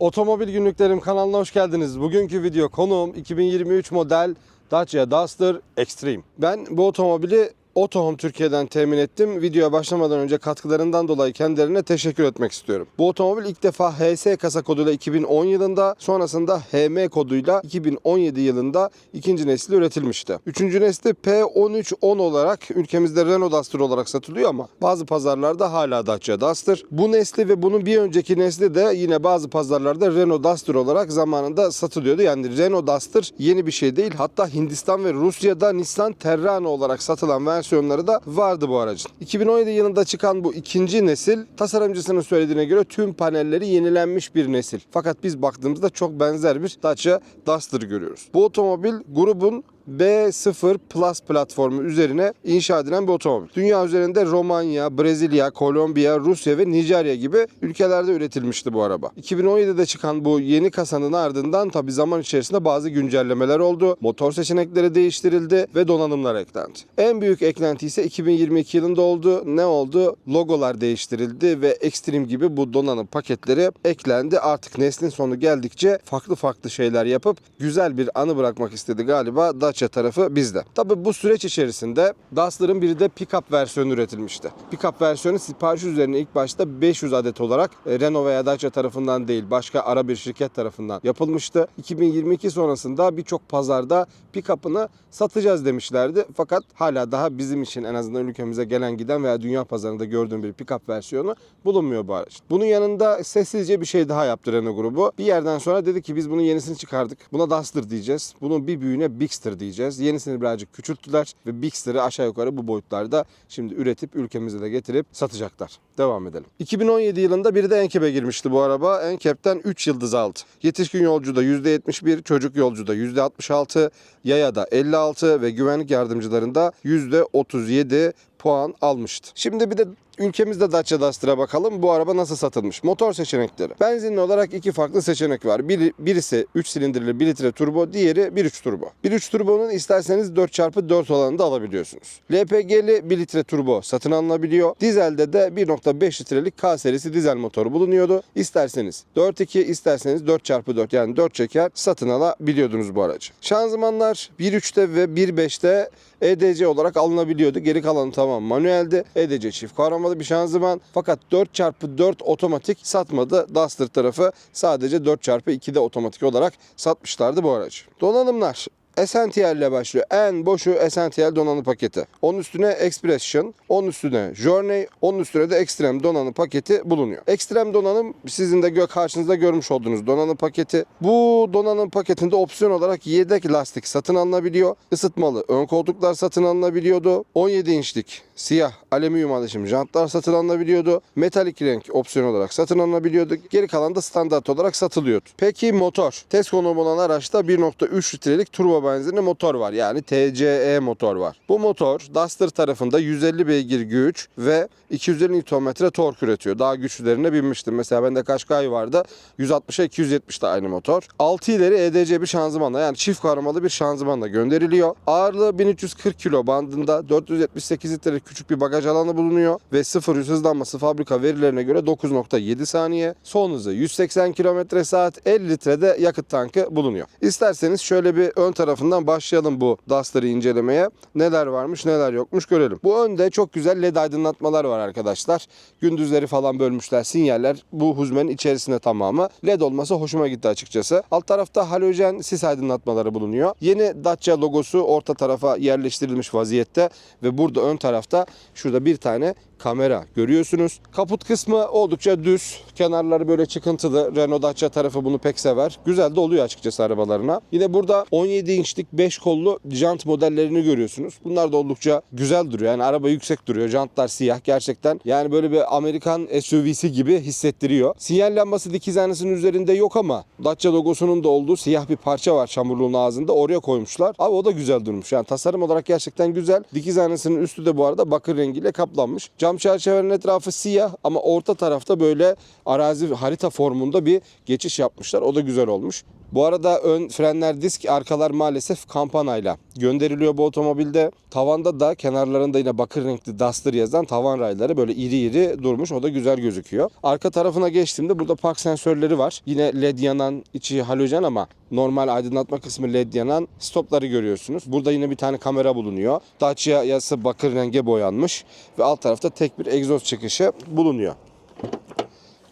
Otomobil Günlüklerim kanalına hoş geldiniz. Bugünkü video konuğum 2023 model Dacia Duster Extreme. Ben bu otomobili Otohome Türkiye'den temin ettim. Videoya başlamadan önce katkılarından dolayı kendilerine teşekkür etmek istiyorum. Bu otomobil ilk defa HS kasa koduyla 2010 yılında, sonrasında HM koduyla 2017 yılında ikinci nesli üretilmişti. Üçüncü nesli P1310 olarak ülkemizde Renault Duster olarak satılıyor ama bazı pazarlarda hala Dacia Duster. Bu nesli ve bunun bir önceki nesli de yine bazı pazarlarda Renault Duster olarak zamanında satılıyordu. Yani Renault Duster yeni bir şey değil. Hatta Hindistan ve Rusya'da Nissan Terrano olarak satılan versiyonları da vardı bu aracın. 2017 yılında çıkan bu ikinci nesil tasarımcısının söylediğine göre tüm panelleri yenilenmiş bir nesil. Fakat biz baktığımızda çok benzer bir Dacia Duster görüyoruz. Bu otomobil grubun B0 Plus platformu üzerine inşa edilen bir otomobil. Dünya üzerinde Romanya, Brezilya, Kolombiya, Rusya ve Nijerya gibi ülkelerde üretilmişti bu araba. 2017'de çıkan bu yeni kasanın ardından tabi zaman içerisinde bazı güncellemeler oldu. Motor seçenekleri değiştirildi ve donanımlar eklendi. En büyük eklenti ise 2022 yılında oldu. Ne oldu? Logolar değiştirildi ve Extreme gibi bu donanım paketleri eklendi. Artık neslin sonu geldikçe farklı farklı şeyler yapıp güzel bir anı bırakmak istedi galiba Dacia tarafı bizde. Tabi bu süreç içerisinde Duster'ın bir de pick-up versiyonu üretilmişti. Pick-up versiyonu sipariş üzerine ilk başta 500 adet olarak e, Renault veya Dacia tarafından değil başka ara bir şirket tarafından yapılmıştı. 2022 sonrasında birçok pazarda pick-up'ını satacağız demişlerdi. Fakat hala daha bizim için en azından ülkemize gelen giden veya dünya pazarında gördüğüm bir pick-up versiyonu bulunmuyor bu araç. Bunun yanında sessizce bir şey daha yaptı Renault grubu. Bir yerden sonra dedi ki biz bunun yenisini çıkardık. Buna Duster diyeceğiz. Bunun bir büyüğüne Bigster diyeceğiz. Yenisini birazcık küçülttüler ve Bigster'ı aşağı yukarı bu boyutlarda şimdi üretip ülkemize de getirip satacaklar. Devam edelim. 2017 yılında bir de Enkep'e girmişti bu araba. Enkep'ten 3 yıldız aldı. Yetişkin yolcuda %71, çocuk yolcuda %66, yayada 56 ve güvenlik yardımcılarında %37 puan almıştı. Şimdi bir de ülkemizde Dacia Duster'a bakalım. Bu araba nasıl satılmış? Motor seçenekleri. Benzinli olarak iki farklı seçenek var. Biri, birisi 3 silindirli 1 litre turbo, diğeri 1.3 turbo. 1.3 turbonun isterseniz 4x4 olanını da alabiliyorsunuz. LPG'li 1 litre turbo satın alınabiliyor. Dizelde de 1.5 litrelik K serisi dizel motoru bulunuyordu. İsterseniz 4.2, isterseniz 4x4 yani 4 çeker satın alabiliyordunuz bu aracı. Şanzımanlar 1.3'te ve 1.5'te EDC olarak alınabiliyordu. Geri kalanı tamam manueldi. EDC çift kavramalı bir şanzıman. Fakat 4x4 otomatik satmadı Duster tarafı. Sadece 4x2'de otomatik olarak satmışlardı bu aracı. Donanımlar Essential ile başlıyor. En boşu Essential donanım paketi. Onun üstüne Expression, onun üstüne Journey, onun üstüne de Extreme donanım paketi bulunuyor. Extreme donanım sizin de gö- karşınızda görmüş olduğunuz donanım paketi. Bu donanım paketinde opsiyon olarak yedek lastik satın alınabiliyor. Isıtmalı ön koltuklar satın alınabiliyordu. 17 inçlik siyah alüminyum alaşım jantlar satın alınabiliyordu. Metalik renk opsiyon olarak satın alınabiliyordu. Geri kalan da standart olarak satılıyordu. Peki motor. Test konumu olan araçta 1.3 litrelik turbo benzinli motor var. Yani TCE motor var. Bu motor Duster tarafında 150 beygir güç ve 250 Nm tork üretiyor. Daha güçlülerine binmiştim. Mesela bende Qashqai vardı. 160'a 270 de aynı motor. 6 ileri EDC bir şanzımanla yani çift kavramalı bir şanzımanla gönderiliyor. Ağırlığı 1340 kilo bandında 478 litrelik küçük bir bagaj alanı bulunuyor ve 0 100 hızlanması fabrika verilerine göre 9.7 saniye. Son hızı 180 km saat 50 litrede yakıt tankı bulunuyor. İsterseniz şöyle bir ön tarafından başlayalım bu Duster'ı incelemeye. Neler varmış neler yokmuş görelim. Bu önde çok güzel led aydınlatmalar var arkadaşlar. Gündüzleri falan bölmüşler sinyaller bu huzmenin içerisinde tamamı. Led olması hoşuma gitti açıkçası. Alt tarafta halojen sis aydınlatmaları bulunuyor. Yeni Dacia logosu orta tarafa yerleştirilmiş vaziyette ve burada ön tarafta şurada bir tane kamera görüyorsunuz. Kaput kısmı oldukça düz. Kenarları böyle çıkıntılı. Renault Dacia tarafı bunu pek sever. Güzel de oluyor açıkçası arabalarına. Yine burada 17 inçlik 5 kollu jant modellerini görüyorsunuz. Bunlar da oldukça güzel duruyor. Yani araba yüksek duruyor. Jantlar siyah gerçekten. Yani böyle bir Amerikan SUV'si gibi hissettiriyor. Sinyal lambası dikiz aynasının üzerinde yok ama Dacia logosunun da olduğu siyah bir parça var çamurluğun ağzında. Oraya koymuşlar. Abi o da güzel durmuş. Yani tasarım olarak gerçekten güzel. Dikiz aynasının üstü de bu arada bakır rengiyle kaplanmış. Cam çerçevenin etrafı siyah ama orta tarafta böyle arazi harita formunda bir geçiş yapmışlar. O da güzel olmuş. Bu arada ön frenler disk, arkalar maalesef kampanayla gönderiliyor bu otomobilde. Tavanda da kenarlarında yine bakır renkli Duster yazan tavan rayları böyle iri iri durmuş. O da güzel gözüküyor. Arka tarafına geçtiğimde burada park sensörleri var. Yine led yanan, içi halojen ama normal aydınlatma kısmı led yanan stopları görüyorsunuz. Burada yine bir tane kamera bulunuyor. Dacia yazısı bakır renge boyanmış ve alt tarafta tek bir egzoz çıkışı bulunuyor.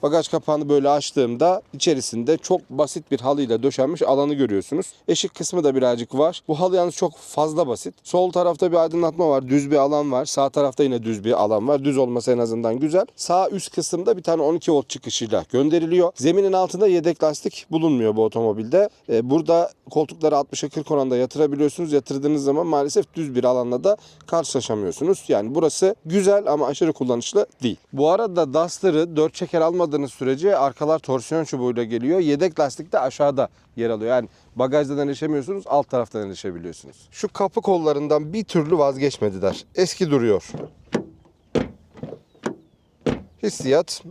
Bagaj kapağını böyle açtığımda içerisinde çok basit bir halıyla döşenmiş alanı görüyorsunuz. Eşik kısmı da birazcık var. Bu halı yalnız çok fazla basit. Sol tarafta bir aydınlatma var. Düz bir alan var. Sağ tarafta yine düz bir alan var. Düz olması en azından güzel. Sağ üst kısımda bir tane 12 volt çıkışıyla gönderiliyor. Zeminin altında yedek lastik bulunmuyor bu otomobilde. Ee, burada koltukları 60'a 40 oranda yatırabiliyorsunuz. Yatırdığınız zaman maalesef düz bir alanla da karşılaşamıyorsunuz. Yani burası güzel ama aşırı kullanışlı değil. Bu arada Duster'ı 4 çeker almadığınız sürece arkalar torsiyon çubuğuyla geliyor. Yedek lastik de aşağıda yer alıyor. Yani bagajdan erişemiyorsunuz, alt taraftan erişebiliyorsunuz. Şu kapı kollarından bir türlü vazgeçmediler. Eski duruyor. Hissiyat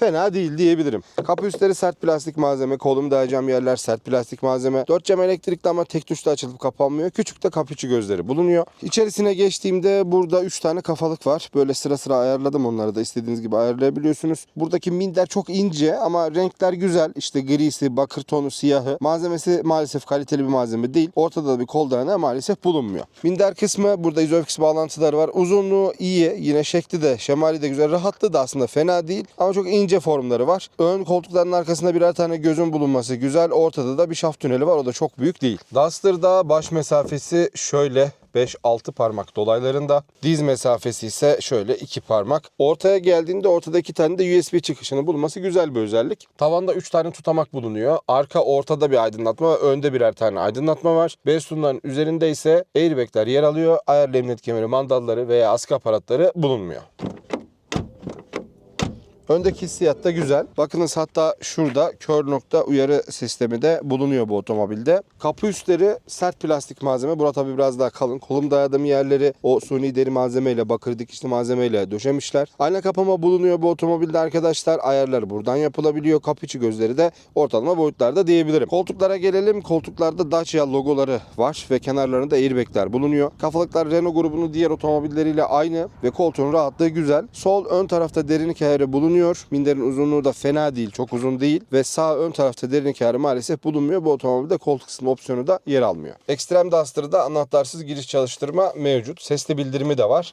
fena değil diyebilirim. Kapı üstleri sert plastik malzeme, kolumu dayayacağım yerler sert plastik malzeme. 4 cam elektrikli ama tek tuşla açılıp kapanmıyor. Küçük de kapı gözleri bulunuyor. İçerisine geçtiğimde burada 3 tane kafalık var. Böyle sıra sıra ayarladım onları da istediğiniz gibi ayarlayabiliyorsunuz. Buradaki minder çok ince ama renkler güzel. İşte grisi, bakır tonu, siyahı. Malzemesi maalesef kaliteli bir malzeme değil. Ortada da bir kol dayanağı maalesef bulunmuyor. Minder kısmı burada izofix bağlantıları var. Uzunluğu iyi. Yine şekli de şemali de güzel. Rahatlığı da aslında fena değil. Ama çok ince formları var. Ön koltukların arkasında birer tane gözün bulunması güzel. Ortada da bir şaft tüneli var. O da çok büyük değil. Duster'da baş mesafesi şöyle 5-6 parmak dolaylarında. Diz mesafesi ise şöyle 2 parmak. Ortaya geldiğinde ortada 2 tane de USB çıkışının bulunması güzel bir özellik. Tavanda 3 tane tutamak bulunuyor. Arka ortada bir aydınlatma ve önde birer tane aydınlatma var. B sütunların üzerinde ise airbagler yer alıyor. Ayarlı emniyet kemeri, mandalları veya askı aparatları bulunmuyor. Öndeki hissiyat da güzel. Bakınız hatta şurada kör nokta uyarı sistemi de bulunuyor bu otomobilde. Kapı üstleri sert plastik malzeme. Burada tabii biraz daha kalın. Kolum dayadığım yerleri o suni deri malzemeyle, bakır dikişli malzemeyle döşemişler. Ayna kapama bulunuyor bu otomobilde arkadaşlar. Ayarları buradan yapılabiliyor. Kapı içi gözleri de ortalama boyutlarda diyebilirim. Koltuklara gelelim. Koltuklarda Dacia logoları var ve kenarlarında airbagler bulunuyor. Kafalıklar Renault grubunun diğer otomobilleriyle aynı ve koltuğun rahatlığı güzel. Sol ön tarafta derinlik ayarı bulunuyor. Minderin uzunluğu da fena değil, çok uzun değil ve sağ ön tarafta derinlik ayarı maalesef bulunmuyor. Bu otomobilde koltuk kısmı opsiyonu da yer almıyor. Extreme Duster'da anahtarsız giriş çalıştırma mevcut. Sesli bildirimi de var.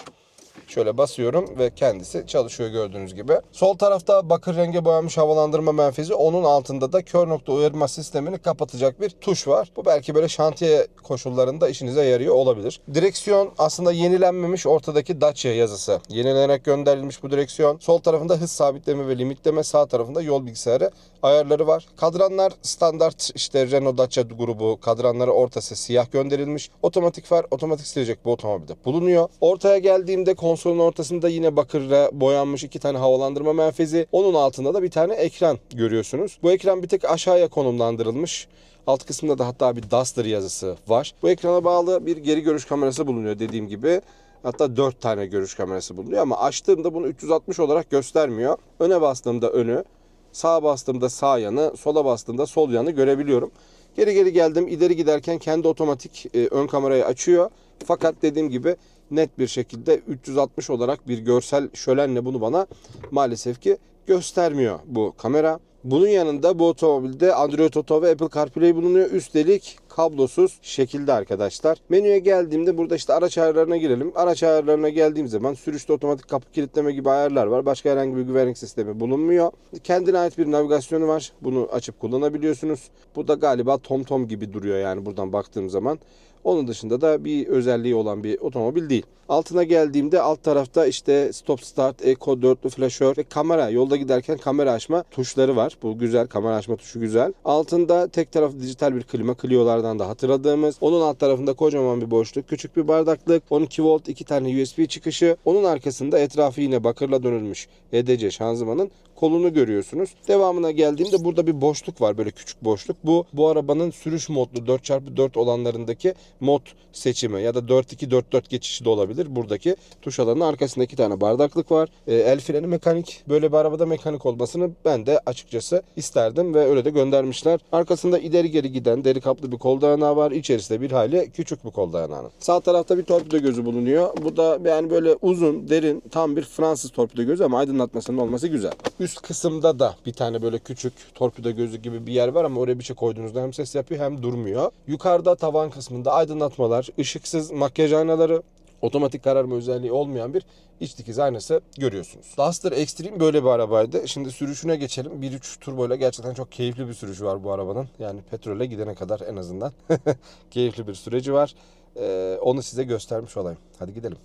Şöyle basıyorum ve kendisi çalışıyor gördüğünüz gibi. Sol tarafta bakır renge boyanmış havalandırma menfezi. Onun altında da kör nokta uyarma sistemini kapatacak bir tuş var. Bu belki böyle şantiye koşullarında işinize yarıyor olabilir. Direksiyon aslında yenilenmemiş ortadaki Dacia yazısı. Yenilenerek gönderilmiş bu direksiyon. Sol tarafında hız sabitleme ve limitleme, sağ tarafında yol bilgisayarı ayarları var. Kadranlar standart işte Renault Dacia grubu kadranları ortası siyah gönderilmiş. Otomatik far, otomatik silecek bu otomobilde bulunuyor. Ortaya geldiğimde konsolun ortasında yine bakırla boyanmış iki tane havalandırma menfezi. Onun altında da bir tane ekran görüyorsunuz. Bu ekran bir tek aşağıya konumlandırılmış. Alt kısmında da hatta bir Duster yazısı var. Bu ekrana bağlı bir geri görüş kamerası bulunuyor dediğim gibi. Hatta 4 tane görüş kamerası bulunuyor ama açtığımda bunu 360 olarak göstermiyor. Öne bastığımda önü, sağa bastığımda sağ yanı, sola bastığımda sol yanı görebiliyorum. Geri geri geldim. İleri giderken kendi otomatik e, ön kamerayı açıyor. Fakat dediğim gibi net bir şekilde 360 olarak bir görsel şölenle bunu bana maalesef ki göstermiyor bu kamera. Bunun yanında bu otomobilde Android Auto ve Apple CarPlay bulunuyor. Üstelik kablosuz şekilde arkadaşlar. Menüye geldiğimde burada işte araç ayarlarına girelim. Araç ayarlarına geldiğim zaman sürüşte otomatik kapı kilitleme gibi ayarlar var. Başka herhangi bir güvenlik sistemi bulunmuyor. Kendine ait bir navigasyonu var. Bunu açıp kullanabiliyorsunuz. Bu da galiba TomTom gibi duruyor yani buradan baktığım zaman. Onun dışında da bir özelliği olan bir otomobil değil. Altına geldiğimde alt tarafta işte stop start, eco, dörtlü flaşör ve kamera. Yolda giderken kamera açma tuşları var. Bu güzel. Kamera açma tuşu güzel. Altında tek taraflı dijital bir klima. Clio'lardan da hatırladığımız. Onun alt tarafında kocaman bir boşluk. Küçük bir bardaklık. 12 volt iki tane USB çıkışı. Onun arkasında etrafı yine bakırla dönülmüş EDC şanzımanın kolunu görüyorsunuz. Devamına geldiğimde burada bir boşluk var böyle küçük boşluk. Bu bu arabanın sürüş modlu 4x4 olanlarındaki mod seçimi ya da 4-2-4-4 geçişi de olabilir. Buradaki tuş alanının arkasında iki tane bardaklık var. Ee, el freni mekanik. Böyle bir arabada mekanik olmasını ben de açıkçası isterdim ve öyle de göndermişler. Arkasında ileri geri giden deri kaplı bir kol dayanağı var. İçerisinde bir hayli küçük bir kol dayanağı. Sağ tarafta bir torpido gözü bulunuyor. Bu da yani böyle uzun, derin, tam bir Fransız torpido gözü ama aydınlatmasının olması güzel. Kısımda da bir tane böyle küçük torpido gözü gibi bir yer var ama oraya bir şey koyduğunuzda hem ses yapıyor hem durmuyor. Yukarıda tavan kısmında aydınlatmalar, ışıksız makyaj aynaları, otomatik kararma özelliği olmayan bir iç dikiz aynası görüyorsunuz. Duster Extreme böyle bir arabaydı. Şimdi sürüşüne geçelim. 1.3 turbo ile gerçekten çok keyifli bir sürüşü var bu arabanın. Yani petrole gidene kadar en azından keyifli bir süreci var. Ee, onu size göstermiş olayım. Hadi gidelim.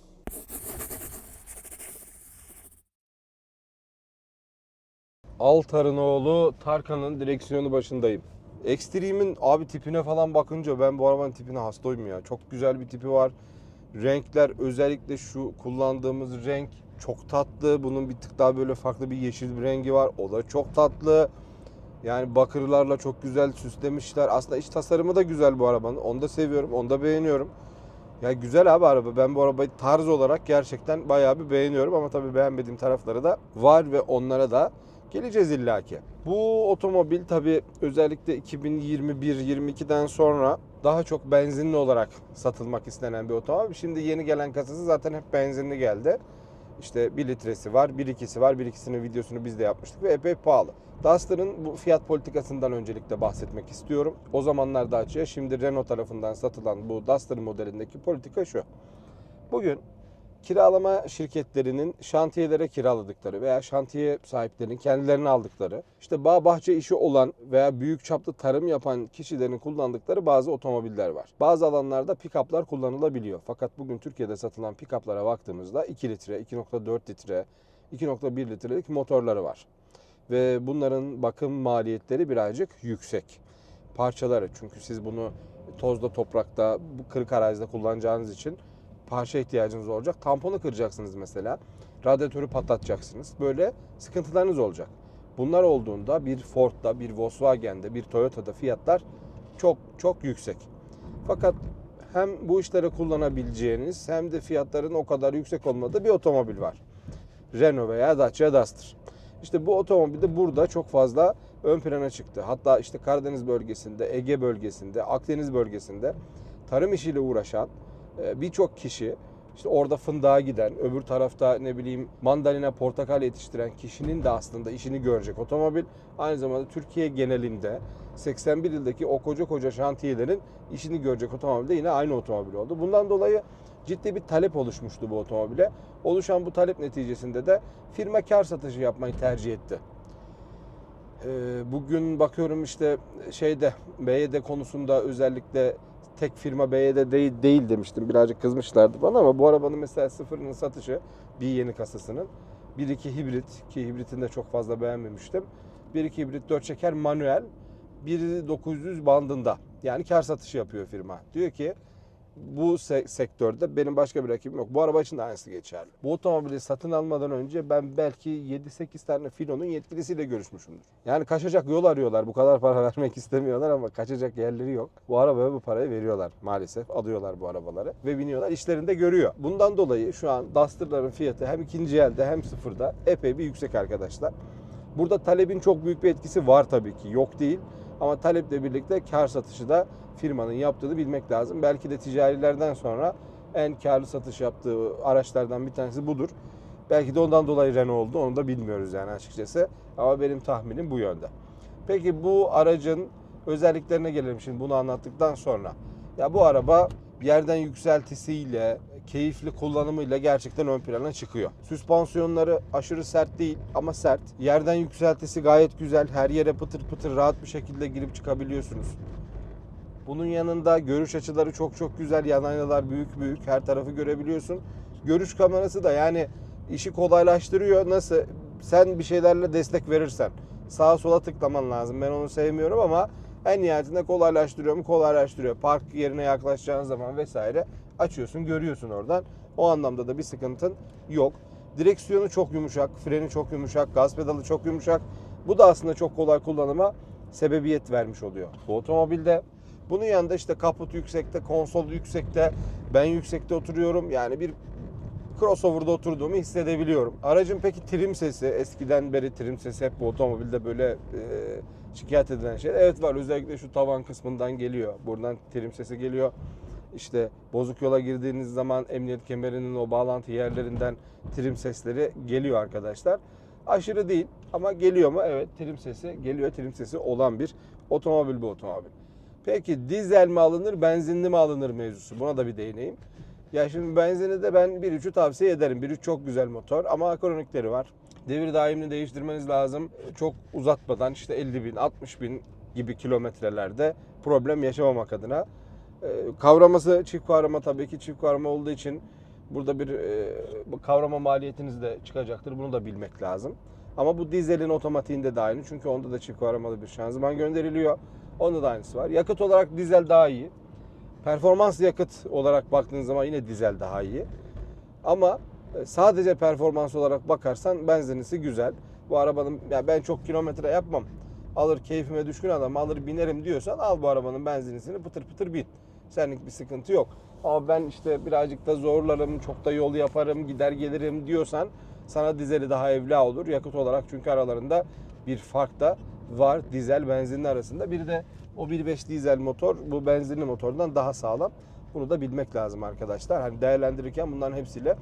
Altar'ın oğlu Tarkan'ın direksiyonu başındayım. Extreme'in abi tipine falan bakınca ben bu arabanın tipine hastayım ya. Çok güzel bir tipi var. Renkler özellikle şu kullandığımız renk çok tatlı. Bunun bir tık daha böyle farklı bir yeşil bir rengi var. O da çok tatlı. Yani bakırlarla çok güzel süslemişler. Aslında iç tasarımı da güzel bu arabanın. Onu da seviyorum. Onu da beğeniyorum. Ya güzel abi araba. Ben bu arabayı tarz olarak gerçekten bayağı bir beğeniyorum ama tabii beğenmediğim tarafları da var ve onlara da geleceğiz illaki. Bu otomobil tabii özellikle 2021-22'den sonra daha çok benzinli olarak satılmak istenen bir otomobil. Şimdi yeni gelen kasası zaten hep benzinli geldi. İşte 1 litresi var, 1.2'si var. 1.2'sinin videosunu biz de yapmıştık ve epey pahalı. Duster'ın bu fiyat politikasından öncelikle bahsetmek istiyorum. O zamanlar Dacia, şimdi Renault tarafından satılan bu Duster modelindeki politika şu. Bugün kiralama şirketlerinin şantiyelere kiraladıkları veya şantiye sahiplerinin kendilerine aldıkları, işte bağ bahçe işi olan veya büyük çaplı tarım yapan kişilerin kullandıkları bazı otomobiller var. Bazı alanlarda pick-up'lar kullanılabiliyor. Fakat bugün Türkiye'de satılan pick-up'lara baktığımızda 2 litre, 2.4 litre, 2.1 litrelik motorları var. Ve bunların bakım maliyetleri birazcık yüksek. Parçaları çünkü siz bunu tozda, toprakta, kırık arazide kullanacağınız için parça ihtiyacınız olacak. Tamponu kıracaksınız mesela. Radyatörü patlatacaksınız. Böyle sıkıntılarınız olacak. Bunlar olduğunda bir Ford'da, bir Volkswagen'de, bir Toyota'da fiyatlar çok çok yüksek. Fakat hem bu işlere kullanabileceğiniz hem de fiyatların o kadar yüksek olmadığı bir otomobil var. Renault veya Dacia Duster. İşte bu otomobil de burada çok fazla ön plana çıktı. Hatta işte Karadeniz bölgesinde, Ege bölgesinde, Akdeniz bölgesinde tarım işiyle uğraşan birçok kişi işte orada fındığa giden, öbür tarafta ne bileyim mandalina, portakal yetiştiren kişinin de aslında işini görecek otomobil. Aynı zamanda Türkiye genelinde 81 ildeki o koca koca şantiyelerin işini görecek otomobil de yine aynı otomobil oldu. Bundan dolayı ciddi bir talep oluşmuştu bu otomobile. Oluşan bu talep neticesinde de firma kar satışı yapmayı tercih etti. Ee, Bugün bakıyorum işte şeyde BYD konusunda özellikle tek firma BYD değil, değil demiştim. Birazcık kızmışlardı bana ama bu arabanın mesela sıfırının satışı bir yeni kasasının 1.2 hibrit ki hibritini de çok fazla beğenmemiştim. 1.2 hibrit 4 çeker manuel 1.900 bandında. Yani kar satışı yapıyor firma. Diyor ki bu se- sektörde benim başka bir rakibim yok. Bu araba için de aynısı geçerli. Bu otomobili satın almadan önce ben belki 7-8 tane filonun yetkilisiyle görüşmüşümdür. Yani kaçacak yol arıyorlar. Bu kadar para vermek istemiyorlar ama kaçacak yerleri yok. Bu arabaya bu parayı veriyorlar maalesef. Alıyorlar bu arabaları ve biniyorlar. İşlerinde görüyor. Bundan dolayı şu an Duster'ların fiyatı hem ikinci elde hem sıfırda epey bir yüksek arkadaşlar. Burada talebin çok büyük bir etkisi var tabii ki. Yok değil. Ama taleple birlikte kar satışı da firmanın yaptığını bilmek lazım. Belki de ticarilerden sonra en karlı satış yaptığı araçlardan bir tanesi budur. Belki de ondan dolayı Renault oldu. Onu da bilmiyoruz yani açıkçası. Ama benim tahminim bu yönde. Peki bu aracın özelliklerine gelelim şimdi bunu anlattıktan sonra. Ya bu araba yerden yükseltisiyle, keyifli kullanımıyla gerçekten ön plana çıkıyor. Süspansiyonları aşırı sert değil ama sert. Yerden yükseltisi gayet güzel. Her yere pıtır pıtır rahat bir şekilde girip çıkabiliyorsunuz. Bunun yanında görüş açıları çok çok güzel. Yan aynalar büyük büyük. Her tarafı görebiliyorsun. Görüş kamerası da yani işi kolaylaştırıyor. Nasıl? Sen bir şeylerle destek verirsen. Sağa sola tıklaman lazım. Ben onu sevmiyorum ama en nihayetinde kolaylaştırıyor mu? Kolaylaştırıyor. Park yerine yaklaşacağın zaman vesaire açıyorsun, görüyorsun oradan. O anlamda da bir sıkıntın yok. Direksiyonu çok yumuşak, freni çok yumuşak, gaz pedalı çok yumuşak. Bu da aslında çok kolay kullanıma sebebiyet vermiş oluyor bu otomobilde. Bunun yanında işte kaput yüksekte, konsol yüksekte, ben yüksekte oturuyorum. Yani bir crossover'da oturduğumu hissedebiliyorum. Aracın peki trim sesi, eskiden beri trim sesi hep bu otomobilde böyle e, şikayet edilen şey. Evet var özellikle şu tavan kısmından geliyor. Buradan trim sesi geliyor. İşte bozuk yola girdiğiniz zaman emniyet kemerinin o bağlantı yerlerinden trim sesleri geliyor arkadaşlar. Aşırı değil ama geliyor mu? Evet trim sesi geliyor. Trim sesi olan bir otomobil bu otomobil. Peki dizel mi alınır, benzinli mi alınır mevzusu? Buna da bir değineyim. Ya şimdi benzini de ben 1.3'ü tavsiye ederim. 1.3 çok güzel motor ama kronikleri var. Devir daimini değiştirmeniz lazım. Çok uzatmadan işte 50 bin, 60 bin gibi kilometrelerde problem yaşamamak adına. Ee, Kavraması çift kavrama tabii ki çift kavrama olduğu için burada bir e, kavrama maliyetiniz de çıkacaktır. Bunu da bilmek lazım. Ama bu dizelin otomatiğinde de aynı. Çünkü onda da çift kavramalı bir şanzıman gönderiliyor. Onda da aynısı var. Yakıt olarak dizel daha iyi. Performans yakıt olarak baktığınız zaman yine dizel daha iyi. Ama e, sadece performans olarak bakarsan benzinlisi güzel. Bu arabanın ya ben çok kilometre yapmam. Alır keyfime düşkün adam alır binerim diyorsan al bu arabanın benzinlisini pıtır pıtır bin. Senlik bir sıkıntı yok. Ama ben işte birazcık da zorlarım, çok da yol yaparım, gider gelirim diyorsan sana dizeli daha evla olur yakıt olarak. Çünkü aralarında bir fark da var dizel benzinli arasında. Bir de o 1.5 dizel motor bu benzinli motordan daha sağlam. Bunu da bilmek lazım arkadaşlar. Hani değerlendirirken bunların hepsiyle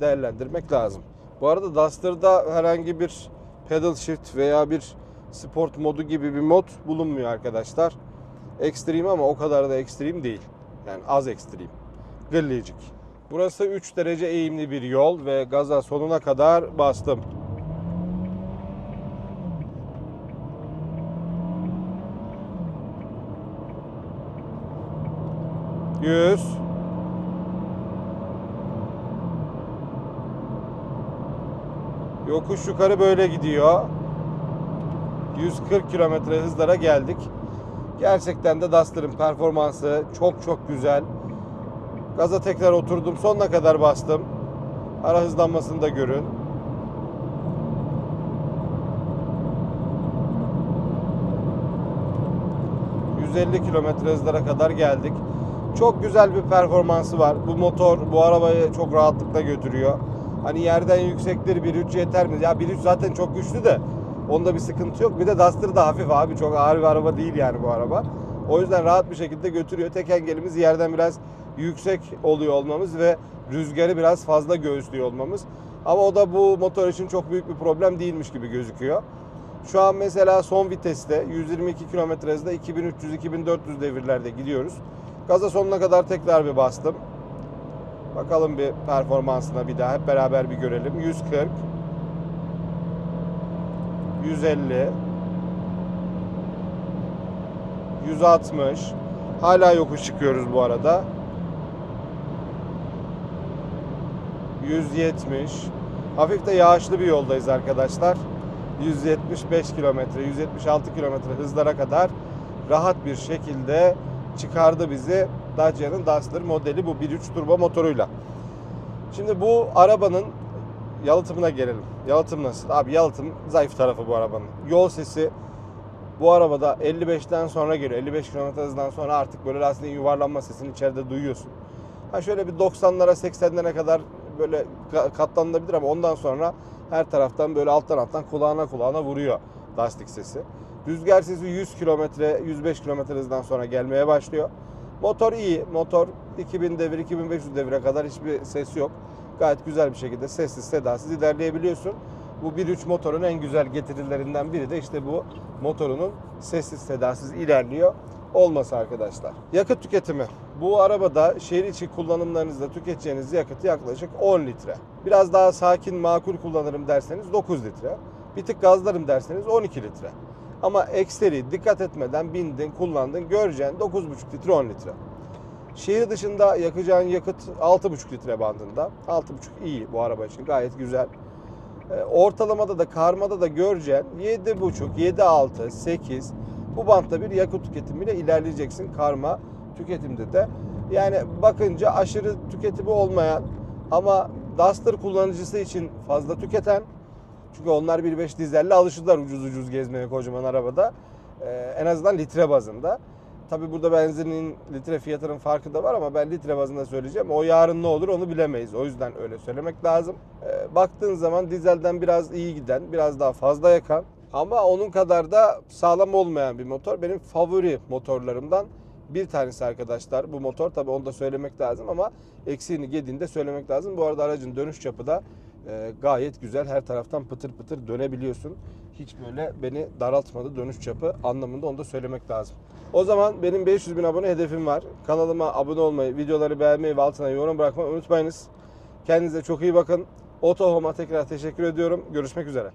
değerlendirmek lazım. Bu arada Duster'da herhangi bir pedal shift veya bir sport modu gibi bir mod bulunmuyor arkadaşlar. Extreme ama o kadar da extreme değil. Yani az extreme. Gıllicik. Burası 3 derece eğimli bir yol ve gaza sonuna kadar bastım. Yüz. Yokuş yukarı böyle gidiyor. 140 kilometre hızlara geldik. Gerçekten de Duster'ın performansı çok çok güzel. Gaza tekrar oturdum. Sonuna kadar bastım. Ara hızlanmasını da görün. ...150 kilometre hızlara kadar geldik. Çok güzel bir performansı var. Bu motor bu arabayı çok rahatlıkla götürüyor. Hani yerden yüksektir 1.3 yeter mi? Ya 1.3 zaten çok güçlü de onda bir sıkıntı yok. Bir de Duster da hafif abi. Çok ağır bir araba değil yani bu araba. O yüzden rahat bir şekilde götürüyor. Tek engelimiz yerden biraz yüksek oluyor olmamız ve rüzgarı biraz fazla göğüslüyor olmamız. Ama o da bu motor için çok büyük bir problem değilmiş gibi gözüküyor. Şu an mesela son viteste 122 km hızda 2300-2400 devirlerde gidiyoruz. Gaza sonuna kadar tekrar bir bastım. Bakalım bir performansına bir daha hep beraber bir görelim. 140 150 160 Hala yokuş çıkıyoruz bu arada. 170 Hafif de yağışlı bir yoldayız arkadaşlar. 175 kilometre, 176 kilometre hızlara kadar rahat bir şekilde çıkardı bizi Dacia'nın Duster modeli bu 1.3 turbo motoruyla. Şimdi bu arabanın yalıtımına gelelim. Yalıtım nasıl? Abi yalıtım zayıf tarafı bu arabanın. Yol sesi bu arabada 55'ten sonra geliyor. 55 km hızdan sonra artık böyle lastiğin yuvarlanma sesini içeride duyuyorsun. Ha şöyle bir 90'lara 80'lere kadar böyle ka- katlanılabilir ama ondan sonra her taraftan böyle alttan alttan kulağına kulağına vuruyor lastik sesi. Rüzgar sesi 100 kilometre 105 kilometre hızdan sonra gelmeye başlıyor. Motor iyi. Motor 2000 devir 2500 devire kadar hiçbir ses yok. Gayet güzel bir şekilde sessiz sedasız ilerleyebiliyorsun. Bu 1.3 motorun en güzel getirilerinden biri de işte bu motorunun sessiz sedasız ilerliyor olması arkadaşlar. Yakıt tüketimi. Bu arabada şehir içi kullanımlarınızda tüketeceğiniz yakıt yaklaşık 10 litre. Biraz daha sakin makul kullanırım derseniz 9 litre. Bir tık gazlarım derseniz 12 litre. Ama ekseri dikkat etmeden bindin, kullandın, göreceğin 9,5 litre 10 litre. Şehir dışında yakacağın yakıt 6,5 litre bandında. 6,5 iyi bu araba için gayet güzel. E, Ortalamada da karmada da göreceğin 7,5, 7,6, 8 bu bantta bir yakıt tüketimiyle ilerleyeceksin karma tüketimde de. Yani bakınca aşırı tüketimi olmayan ama Duster kullanıcısı için fazla tüketen. Çünkü onlar 1.5 dizelle alışırlar ucuz ucuz gezmeye kocaman arabada. Ee, en azından litre bazında. Tabi burada benzinin litre fiyatının farkı da var ama ben litre bazında söyleyeceğim. O yarın ne olur onu bilemeyiz. O yüzden öyle söylemek lazım. Ee, baktığın zaman dizelden biraz iyi giden, biraz daha fazla yakan ama onun kadar da sağlam olmayan bir motor. Benim favori motorlarımdan bir tanesi arkadaşlar bu motor. Tabi onu da söylemek lazım ama eksiğini gediğini de söylemek lazım. Bu arada aracın dönüş çapı da e, gayet güzel. Her taraftan pıtır pıtır dönebiliyorsun. Hiç böyle beni daraltmadı dönüş çapı anlamında onu da söylemek lazım. O zaman benim 500 bin abone hedefim var. Kanalıma abone olmayı, videoları beğenmeyi ve altına yorum bırakmayı unutmayınız. Kendinize çok iyi bakın. Otohom'a tekrar teşekkür ediyorum. Görüşmek üzere.